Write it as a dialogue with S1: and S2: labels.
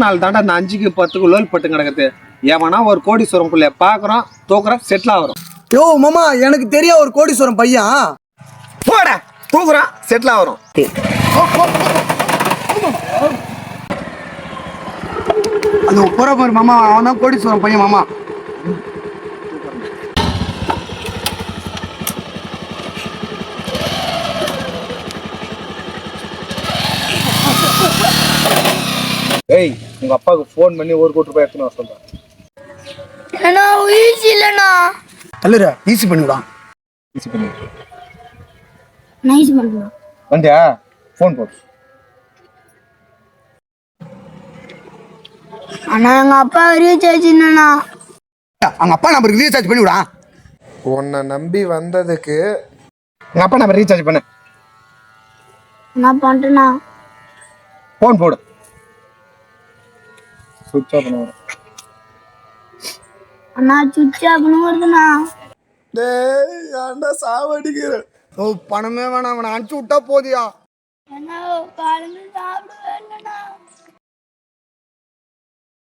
S1: நாள் தாண்டா இந்த அஞ்சுக்கு பத்துக்கு லோல் பட்டு கிடக்குது. எவனா ஒரு கோடீஸ்வரம் பிள்ளைய பாக்குறோம் தூக்குறோம் செட்டில் ஆகுறோம்.
S2: யோ மாமா எனக்கு தெரிய ஒரு கோடீஸ்வரம் பையன்.
S1: போட தூக்குறோம் செட்டில் ஆகுறோம்.
S2: அது போற மாமா அவன் தான் கோடீஸ்வரம் பையன் மாமா.
S1: ஏய் உங்க அப்பாவுக்கு ஃபோன் பண்ணி ஒரு கோடி ரூபாய் எடுத்துன்னு வர சொல்றேன்
S3: இல்லைண்ணா ஈஸி இல்லைண்ணா.
S2: தள்ளுற ஈஸி பண்ணிவிடான்
S1: ஈஸி பண்ணி
S3: நான் ஈஸி பண்ணுறேன்
S1: வண்டியா? ஃபோன் போடு.
S3: அண்ணா எங்கள் அப்பா ரீசார்ஜ் என்னண்ணா
S2: அவங்க அப்பா நம்பருக்கு ரீசார்ஜ் பண்ணிவிடான்
S4: உன்னை நம்பி வந்ததுக்கு
S1: உங்க அப்பா நம்ம ரீசார்ஜ் பண்ண.
S3: என்ன பண்ணுறேண்ணா
S1: ஃபோன் போடு. சுவிட்ச் ஆஃப் பண்ண
S3: அண்ணா சுவிட்ச் ஆஃப்னு வருதுண்ணா
S4: டேய் ஏன்டா சாவடிக்கிற?
S2: ஓ பணமே வேணாம் அவனை அனுப்பிச்சு விட்டா போதியா?
S3: என்ன